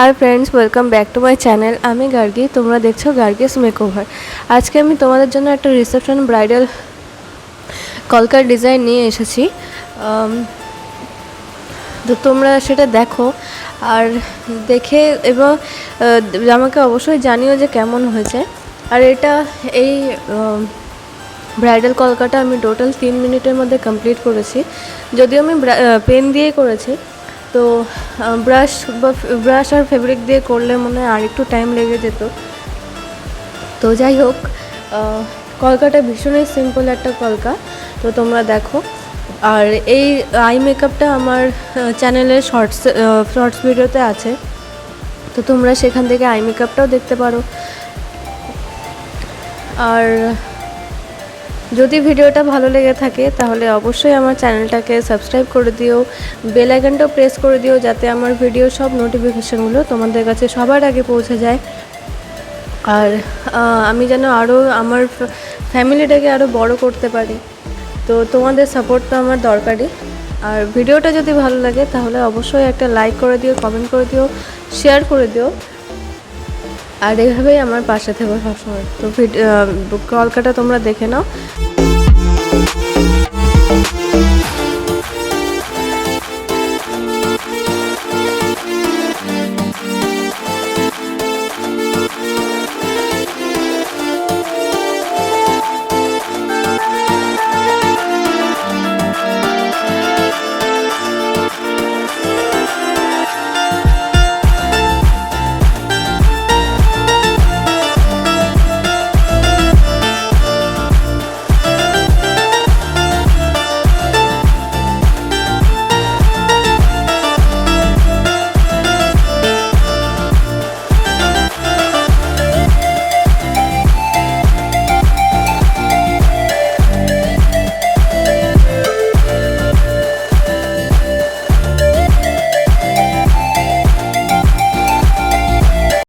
Hi friends welcome back to my channel আমি গার্গি, তোমরা দেখছ গার্গিস মেকওভার আজকে আমি তোমাদের জন্য একটা রিসেপশন ব্রাইডাল কলকার ডিজাইন নিয়ে এসেছি। তো তোমরা সেটা দেখো। আর দেখে এবং আমাকে অবশ্যই জানিও যে কেমন হয়েছে। আর এটা এই ব্রাইডাল কলকাটা আমি টোটাল তিন মিনিটের মধ্যে কমপ্লিট করেছি। যদিও আমি পেন দিয়েই করেছি। তো ব্রাশ বা ব্রাশ আর ফেব্রিক দিয়ে করলে মনে হয় আর একটু টাইম লেগে যেত। তো যাই হোক কলকাটা ভীষণই সিম্পল একটা কলকা। তো তোমরা দেখো। আর এই আই মেকআপটা আমার চ্যানেলের শর্টস শর্টস ভিডিওতে আছে। তো তোমরা সেখান থেকে আই মেকআপটাও দেখতে পারো। আর যদি ভিডিওটা ভালো লেগে থাকে, তাহলে অবশ্যই আমার চ্যানেলটাকে সাবস্ক্রাইব করে দিও, বেল আইকনটাও প্রেস করে দিও, যাতে আমার ভিডিও সব নোটিফিকেশানগুলো তোমাদের কাছে সবার আগে পৌঁছে যায়। আর আমি যেন আরও আমার ফ্যামিলিটাকে আরও বড় করতে পারি। তো তোমাদের সাপোর্ট তো আমার দরকারই। আর ভিডিওটা যদি ভালো লাগে, তাহলে অবশ্যই একটা লাইক করে দিও, কমেন্ট করে দিও, শেয়ার করে দিও। আর এভাবেই আমার পাশে থেকো সবসময়। তো কলকাটা তোমরা দেখে নাও।